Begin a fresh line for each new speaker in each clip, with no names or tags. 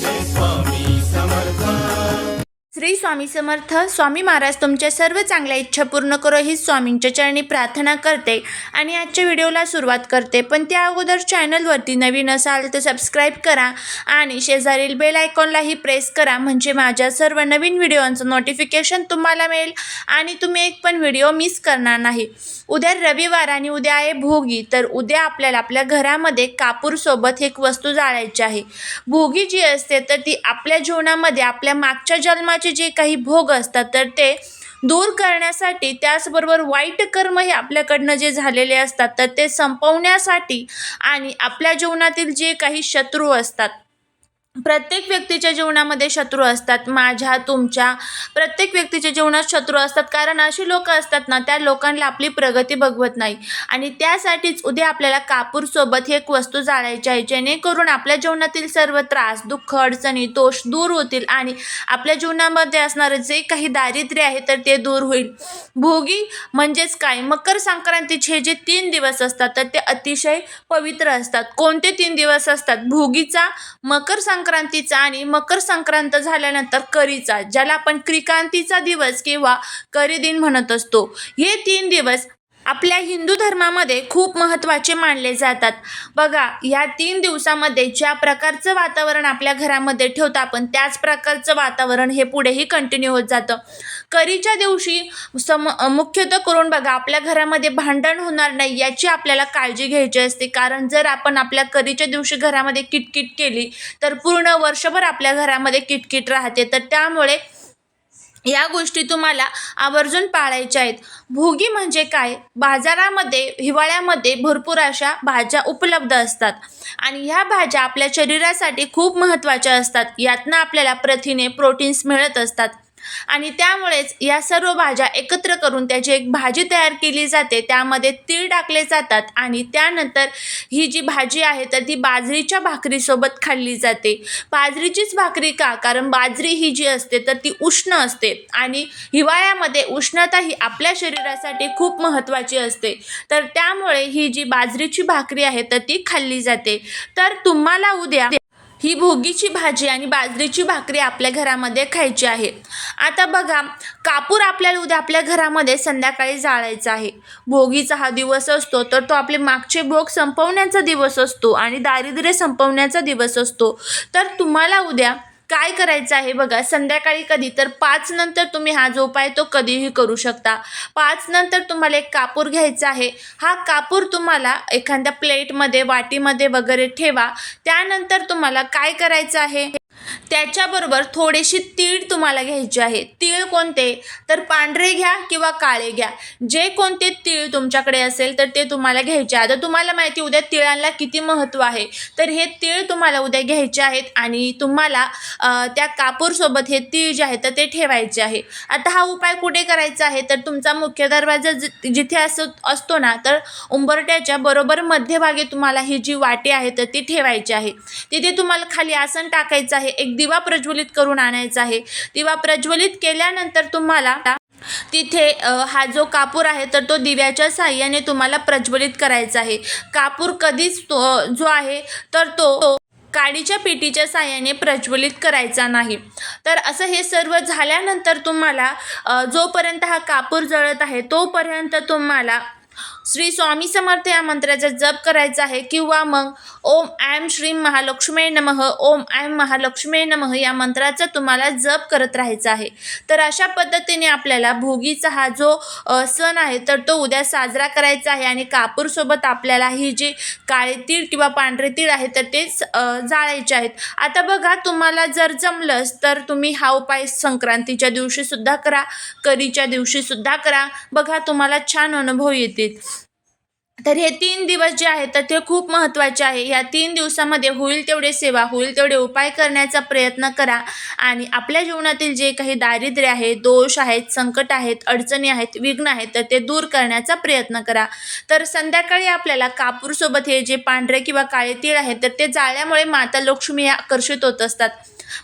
this one. Shri Swami Samarth Swami Maharaj तुमच्या सर्व चांगल्या इच्छा पूर्ण करो ही स्वामींच्या चरणी प्रार्थना करते आणि आजच्या व्हिडिओला सुरुवात करते. पण त्या अगोदर चॅनलवरती नवीन असाल तर सबस्क्राईब करा आणि शेजारील बेल आयकॉनलाही प्रेस करा म्हणजे माझ्या सर्व नवीन व्हिडिओंचं नोटिफिकेशन तुम्हाला मिळेल आणि तुम्ही एक पण व्हिडिओ मिस करणार नाही. उद्या रविवार आणि उद्या आहे भोगी तर उद्या आपल्याला आपल्या घरामध्ये कापूरसोबत एक वस्तू जाळायची आहे. भोगी जी असते तर ती आपल्या जीवनामध्ये आपल्या मागच्या जन्माची जे काही भोग असतात तर ते दूर करण्यासाठी त्याचबरोबर वाईट कर्म हे आपल्याकडनं जे झालेले असतात तर ते संपवण्यासाठी आणि आपल्या जीवनातील जे काही शत्रू असतात प्रत्येक व्यक्तीच्या जीवनामध्ये शत्रू असतात. माझ्या तुमच्या प्रत्येक व्यक्तीच्या जीवनात शत्रू असतात. कारण अशी लोक असतात ना त्या लोकांना आपली प्रगती बघवत नाही. आणि त्यासाठीच उद्या आपल्याला कापूरसोबत ही एक वस्तू जाळायची आहे. जेणेकरून आपल्या जीवनातील सर्व त्रास दुःख अडचणी दोष दूर होतील आणि आपल्या जीवनामध्ये असणारं जे काही दारिद्र्य आहे तर ते दूर होईल. भोगी म्हणजेच काय? मकर संक्रांतीचे हे जे तीन दिवस असतात तर ते अतिशय पवित्र असतात. कोणते तीन दिवस असतात? भोगीचा मकर संक्रांतीचा आणि मकर संक्रांत झाल्यानंतर करीचा ज्याला आपण क्रिकांतीचा दिवस किंवा करी दिन म्हणत असतो. हे तीन दिवस आपल्या हिंदू धर्मामध्ये खूप महत्त्वाचे मानले जातात. बघा या तीन दिवसामध्ये ज्या प्रकारचं वातावरण आपल्या घरामध्ये ठेवतो आपण त्याच प्रकारचं वातावरण हे पुढेही कंटिन्यू होत जातं. करीच्या दिवशी सम मुख्यतः करून बघा आपल्या घरामध्ये भांडण होणार नाही याची आपल्याला काळजी घ्यायची असते. कारण जर आपण आपल्या करीच्या दिवशी घरामध्ये किटकिट केली तर पूर्ण वर्षभर आपल्या घरामध्ये किटकिट राहते. तर त्यामुळे या गोष्टी तुम्हाला आवर्जून पाळायच्या आहेत. भोगी म्हणजे काय? बाजारामध्ये हिवाळ्यामध्ये भरपूर अशा भाज्या उपलब्ध असतात. आणि ह्या भाज्या आपल्या शरीरासाठी खूप महत्त्वाच्या असतात. यातनं आपल्याला प्रथिने प्रोटीन्स मिळत असतात. आणि त्यामुळेच या सर्व भाज्या एकत्र करून त्याची एक भाजी तयार केली जाते. त्यामध्ये तीळ टाकले जातात आणि त्यानंतर ही जी भाजी आहे तर ती बाजरीच्या भाकरीसोबत खाल्ली जाते. बाजरीचीच भाकरी का? कारण बाजरी ही जी असते तर ती उष्ण असते आणि हिवाळ्यामध्ये उष्णता ही आपल्या शरीरासाठी खूप महत्त्वाची असते. तर त्यामुळे ही जी बाजरीची भाकरी आहे तर ती खाल्ली जाते. तर तुम्हाला उद्या ही भोगीची भाजी आणि बाजरीची भाकरी आपल्या घरामध्ये खायची आहे. आता बघा कापूर आपल्याला उद्या आपल्या घरामध्ये संध्याकाळी जाळायचा आहे. भोगीचा हा दिवस असतो तर तो आपले मागचे भोग संपवण्याचा दिवस असतो आणि दारिद्र्य संपवण्याचा दिवस असतो. तर तुम्हाला उद्या काय करायचं आहे बघा? संध्याकाळी कधी? तर पाच नंतर तुम्ही हा जो उपाय तो कधीही करू शकता. पाच नंतर तुम्हाला एक कापूर घ्यायचा आहे. हा कापूर तुम्हाला एखाद्या प्लेटमध्ये वाटीमध्ये वगैरे ठेवा. त्यानंतर तुम्हाला काय करायचं आहे? त्याच्याबरोबर थोडेशी तीळ तुम्हाला घ्यायचे आहे. तीळ कोणते? तर पांढरे घ्या किंवा काळे घ्या. जे कोणते तीळ तुमच्याकडे असेल तर ते तुम्हाला घ्यायचे आहे. आता तुम्हाला माहिती उद्या तिळांना किती महत्त्व आहे. तर हे तीळ तुम्हाला उद्या घ्यायचे आहेत आणि तुम्हाला त्या कापूरसोबत हे तीळ जे आहे तर ते ठेवायचे आहे. आता हा उपाय कुठे करायचा आहे? तर तुमचा मुख्य दरवाजा जि- जिथे असो असतो ना तर उंबरट्याच्या बरोबर मध्यभागी तुम्हाला ही जी वाटी आहे तर ती ठेवायची आहे. तिथे तुम्हाला खाली आसन टाकायचं आहे. एक दिवा प्रज्वलित करून आणायचा आहे. दिवा प्रज्वलित केल्यानंतर तुम्हाला तिथे हा जो कापूर आहे तर तो दिव्याच्या साह्याने तुम्हाला प्रज्वलित करायचा आहे. कापूर कधीच तो जो आहे तर तो काडीच्या पेटीच्या साह्याने प्रज्वलित करायचा नाही. तर असं हे सर्व झाल्यानंतर तुम्हाला जोपर्यंत हा कापूर जळत आहे तोपर्यंत तुम्हाला श्री स्वामी समर्थ या मंत्राचा जप करायचा आहे किंवा मग ओम ऐम श्री महालक्ष्मी नमः ओम ऐम महालक्ष्मी नमः या मंत्राचा तुम्हाला जप करत राहायचा आहे. तर अशा पद्धतीने आपल्याला भोगीचा हा जो सण आहे तर तो उद्या साजरा करायचा आहे आणि कापूरसोबत आपल्याला ही जी काळे तीळ किंवा पांढरे तीळ आहे तर ते जाळायचे आहेत. आता बघा तुम्हाला जर जमलंच तर तुम्ही हा उपाय संक्रांतीच्या दिवशीसुद्धा करा करीच्या दिवशीसुद्धा करा. बघा तुम्हाला छान अनुभव येतील. तर हे तीन दिवस जे आहेत तर ते खूप महत्त्वाचे आहे. या तीन दिवसामध्ये होईल तेवढे सेवा होईल तेवढे उपाय करण्याचा प्रयत्न करा. आणि आपल्या जीवनातील जे काही दारिद्र्य आहे दोष आहेत संकट आहेत अडचणी आहेत विघ्न आहेत तर ते दूर करण्याचा प्रयत्न करा. तर संध्याकाळी आपल्याला कापूरसोबत हे जे पांढरे किंवा काळे तीळ आहेत तर ते जाळ्यामुळे माता लक्ष्मी आकर्षित होत असतात.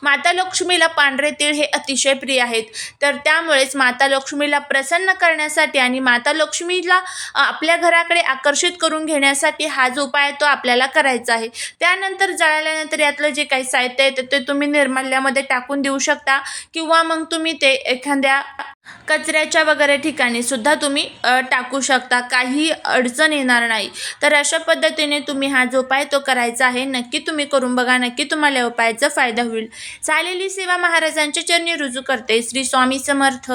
माता लक्ष्मीला पांढरे तीळ हे अतिशय प्रिय आहेत. तर त्यामुळेच माता लक्ष्मीला प्रसन्न करण्यासाठी आणि माता लक्ष्मीला आपल्या घराकडे आकर्षित करून घेण्यासाठी हा जो उपाय तो आपल्याला करायचा आहे. त्यानंतर जळाल्यानंतर यातलं जे काही साहित्य आहे ते तुम्ही निर्माल्यामध्ये टाकून देऊ शकता किंवा मग तुम्ही ते एखाद्या कचऱ्याच्या वगैरे ठिकाणी सुद्धा तुम्ही टाकू शकता. काही अडचण येणार नाही. तर अशा पद्धतीने तुम्ही हा जो उपाय तो करायचा आहे नक्की तुम्ही करून बघा. नक्की तुम्हाला या उपायाचा फायदा होईल. चालेली सेवा महाराजांच्या चरणी रुजू करते. श्री स्वामी समर्थ.